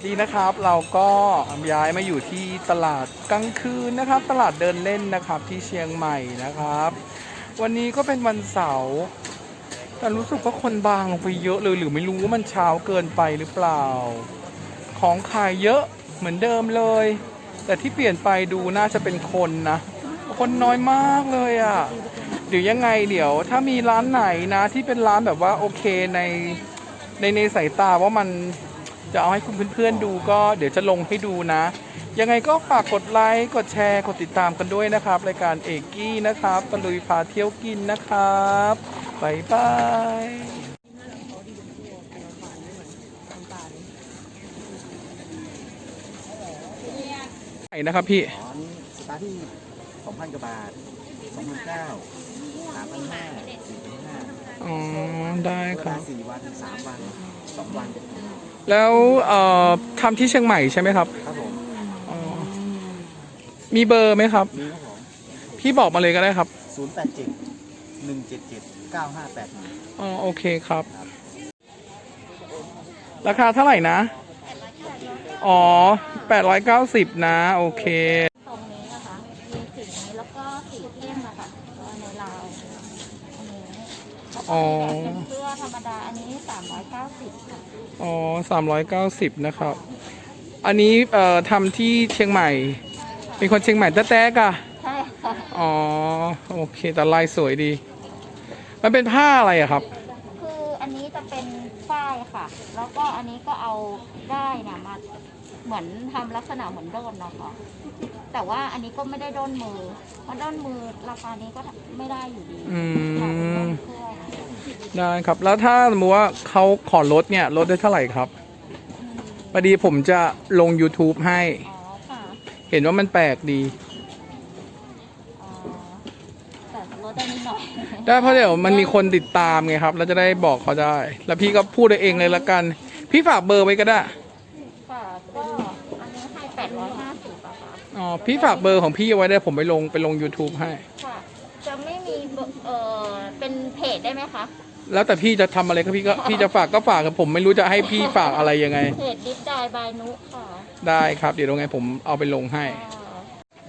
วัสดีนะครับเราก็ย้ายมาอยู่ที่ตลาดกลางคืนนะครับ ตลาดเดินเล่นนะครับที่เชียงใหม่นะครับ วันนี้ก็เป็นวันเสาร์แต่รู้สึกว่าคนบางลงไปเยอะเลยหรือไม่รู้ว่ามันเช้าเกินไปหรือเปล่า ของขายเยอะเหมือนเดิมเลย แต่ที่เปลี่ยนไปดูน่าจะเป็นคนนะ คนน้อยมากเลยอะ่ะเดี๋ยวยังไงเดี๋ยว ถ้ามีร้านไหนนะที่เป็นร้านแบบว่าโอเคในในในสายตาว่ามัน จะเอาให้คุณเพื่อนๆดูก็เดี๋ยวจะลงให้ดูนะ ยังไงก็ฝากกดไลค์ กดแชร์ กดติดตามกันด้วยนะครับรายการเอกกี้นะครับตะลุยพาเที่ยวกินนะครับบายบายไหนนะครับพี่อ๋ออันนี้สตาร์ทที่สองพันกว่าบาทสองพันเก้าสามพันห้าสี่พันห้าอ๋อ ได้เวครัลาบสี่วันสามวันสองวัน แล้วเอ่อทำที่เชียงใหม่ใช่ไหมครับ ครับผมอ๋อมีเบอร์ไหมครับ มีครับผมพี่บอกมาเลยก็ได้ครับ ศูนย์แปดเจ็ดหนึ่งเจ็ดเจ็ดเก้าห้าแปดอ๋อโอเคครับ ราคาเท่าไหร่นะ อ๋อ 890 นะ โอเค ตรงนี้นะคะ มีสีนี้แล้วก็สีเข้มอะค่ะก็ในลายอันนี้แล้วก็ อ๋อมีแบบเป็นเสื้อธรรมดาอันนี้390ค่ะอ๋อ390นะครับ อันนี้เอ่อทำที่เชียงใหม่ เป็นคนเชียงใหม่แต๊กๆอะใช่ค่ะอ๋อ โอเค แต่ลายสวยดี มันเป็นผ้าอะไรอะครับ คืออันนี้จะเป็นฝ้ายค่ะ แล้วก็อันนี้ก็เอาได้เนี่ยมาเหมือนทำลักษณะเหมือนโดนเนาะค่ะแต่ว่าอันนี้ก็ไม่ได้โดนมือเพราะโดนมือราคานี้ก็ไม่ได้อยู่ดีอืค่ะเป็นโดมนเครื่อง ได้ครับ แล้วถ้าสมมติว่าเขาขอลดเนี่ยลดได้เท่าไหร่ครับอืมพอดีผมจะลง YouTube ให้ อ๋อค่ะเห็นว่ามันแปลกดี อ๋อแต่ลดได้นิดหน่อยได้เพราะเดี๋ยวมันมีคนติดตามไงครับ แล้วจะได้บอกเขาได้ แล้วพี่ก็พูดเองเลยละกัน พี่ฝากเบอร์ไว้ก็ได้ ค่ะก็อันนี้ให้แปดร้อยห้าสิบอะค่ะ อ๋อ พี่ฝากเบอร์ของพี่เอาไว้ได้ผมไปลงไปลง YouTube ให้ ค่ะ จะไม่มีเบอร์เออเป็นเพจได้ไหมคะ แล้วแต่พี่จะทำอะไรก็พี่ก็พี่จะฝากก็ฝากครับผมไม่รู้จะให้พี่ฝากอะไรยังไง เพจดิฟดายบายนุค่ะได้ครับ เดี๋ยวยังไงผมเอาไปลงให้ค่ะ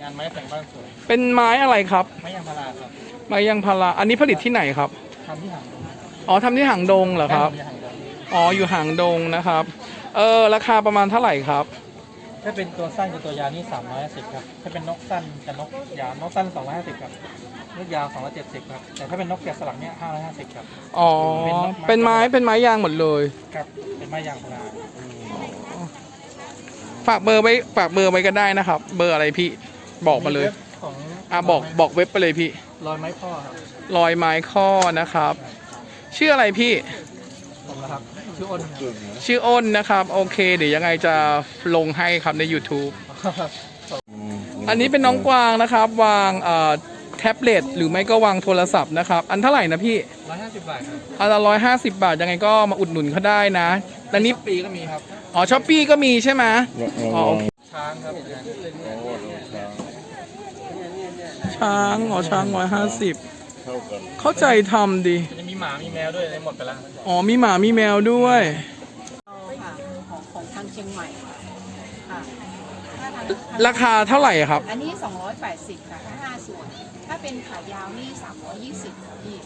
งานไม้แต่งบ้านสวย เป็นไม้อะไรครับไม้ยางพาราครับไม้ยางพาราอันนี้ผลิตที่ไหนครับทำที่หางดงอ๋อทำที่หางดงเหรอครับที่หางดงอ๋ออยู่หางดงนะครับ เออราคาประมาณเท่าไหร่ครับ ถ้าเป็นตัวสั้นกับตัวยาวนี่350ครับ ถ้าเป็นนกสั้นกับนกยาวนกสั้น250ครับ นกยาว270ครับ แต่ถ้าเป็นนกแกะสลักเนี่ย550ครับ อ๋อ เป็นไม้ เป็นไม้ยางหมดเลย ครับ เป็นไม้ยางพาราฝากเบอร์ไว้ ฝากเบอร์ไว้ก็ได้นะครับ เบอร์อะไรพี่ บอกมาเลยว็บของอะบอกบอกเว็บไปเลยพี่ รอยไม้พ่อครับ รอยไม้ข้อนะครับ ชื่ออะไรพี่ผมนะครับ ชื่ออ้นครับชื่ออ้นนะครับ โอเค เดี๋ยวยังไงจะลงให้ครับใน YouTube อันนี้เป็นน้องกวางนะครับ วางเอ่อแท็บเล็ตหรือไม่ก็วางโทรศัพท์นะครับ อันเท่าไหร่นะพี่150บาทครับอันละร้อยห้าสิบบาทยังไงก็มาอุดหนุนเขาได้นะแต่นี้ปีก็มีครับอ๋อช้อปปี้ก็มีใช่ไหมอ๋อโอเคช้างครับช้างอ๋อช้างร้อยห้าสิบเข้าใจทำดีจะมี หมามีแมวด้วยเลยหมดไปแล้วอ๋อมีหมามีแมวด้วย ค่ะของของทางเชียงใหม่ค่ะถ้าทางราคาเท่าไหร่ครับ อันนี้ 280 ค่ะถ้า5ส่วน ถ้าเป็นขายาวนี่ 320ค่ะพี่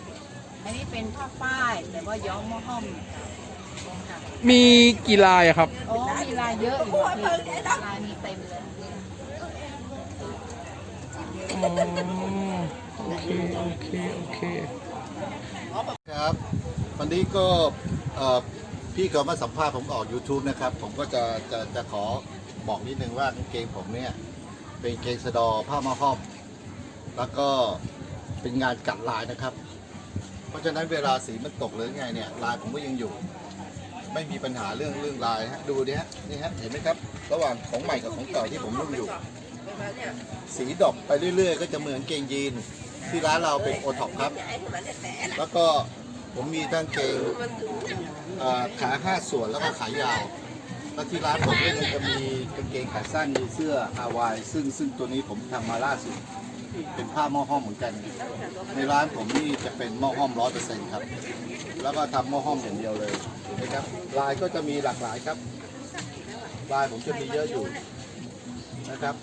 อันนี้เป็นผ้าฝ้ายแต่ว่าย้อมมะฮ่อมค่ะมีกี่ลายอะครับ โอ้มีลายเยอะอยู่พี่ลายมีเต็มเลย อ๋อโอเคโอเคโอเค ครับวันนี้ก็พี่เขามาสัมภาษณ์ผมออก YouTube นะครับ ผมก็จะจะจะขอบอกนิดนึงว่ากางเกงผมเนี่ย เป็นเกงสะดอผ้ามาห้อม แล้วก็เป็นงานกัดลายนะครับ เพราะฉะนั้นเวลาสีมันตกหรือไงเนี่ยลายผมก็ยังอยู่ ไม่มีปัญหาเรื่องเรื่องลายฮะดูดิฮะนี่ฮะเห็นไหมครับ ระหว่างของใหม่กับของเก่าที่ผมนุ่งอยู่ สีดอกไปเรื่อย ๆ ก็จะเหมือนเกงยีน ที่ร้านเราเป็นโอท็อปครับ แล้วก็ผมมีทั้งเกงขาห้าส่วนแล้วก็ขายาว แล้วที่ร้านผมก็ยังจะมีกางเกงขาสั้นมีเสื้อฮาวายซึ่งซึ่งตัวนี้ผมทำมาล่าสุด เป็นผ้าหม้อห้อมเหมือนกัน ในร้านผมนี่จะเป็นหม้อห้อมร้อยเปอร์เซ็นต์ครับ แล้วก็ทำหม้อห้อมอย่างเดียวเลยนไหมครับลายก็จะมีหลากหลายครับลายผมจะมีเยอะอยู่นะครับ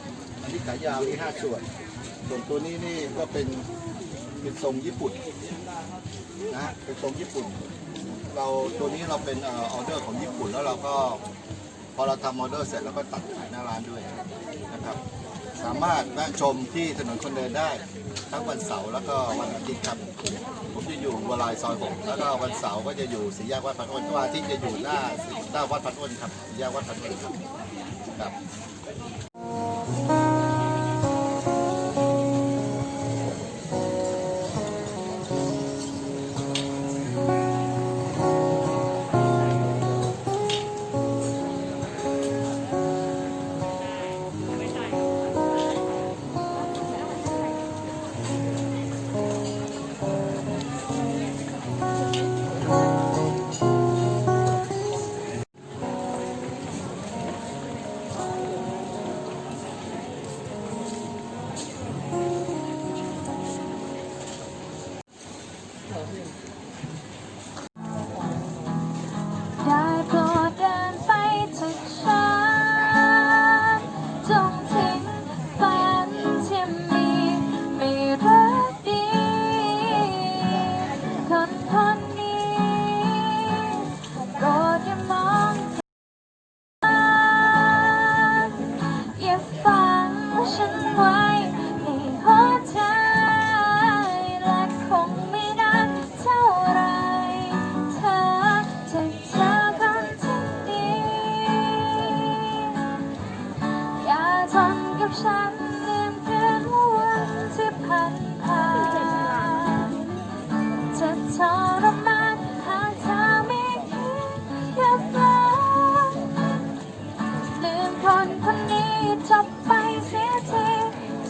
อันนี้ขายาวนี่ห้าส่วน ส่วนตัวนี้นี่ก็เป็นเป็นทรงญี่ปุ่นนะเป็นทรงญี่ปุ่น เราตัวนี้เราเป็นออเดอร์ของญี่ปุ่นแล้วเราก็พอเราทำออเดอร์เสร็จแล้วก็ตัดขายหน้าร้านด้วยนะครับ สามารถแวะชมที่ถนนคนเดินได้ ทั้งวันเสาร์แล้วก็วันอาทิตย์ครับ ผมจะอยู่วลายซอยหกแล้วก็วันเสาร์ก็จะอยู่สี่แยกวัดพันอ้นวันอาทิตย์จะอยู่หน้าหน้าวัดพันอ้นครับสี่แยกวัดพันอ้นครับครับ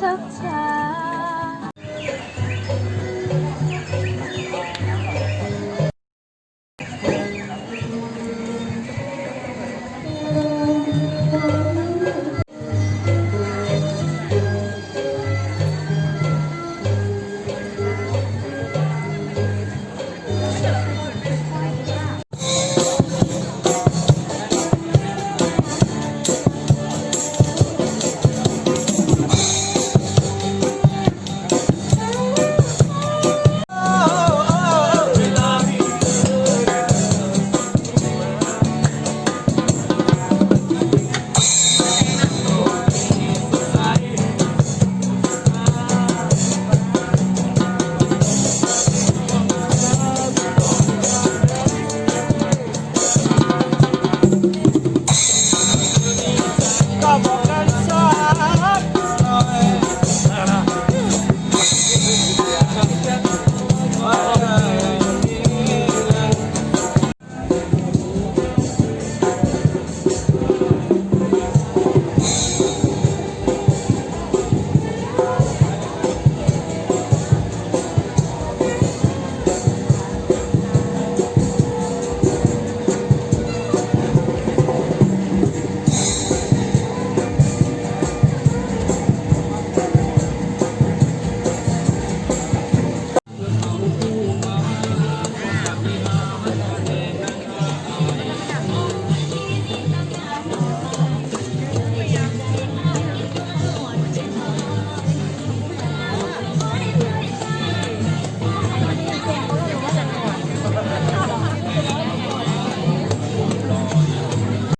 ลืม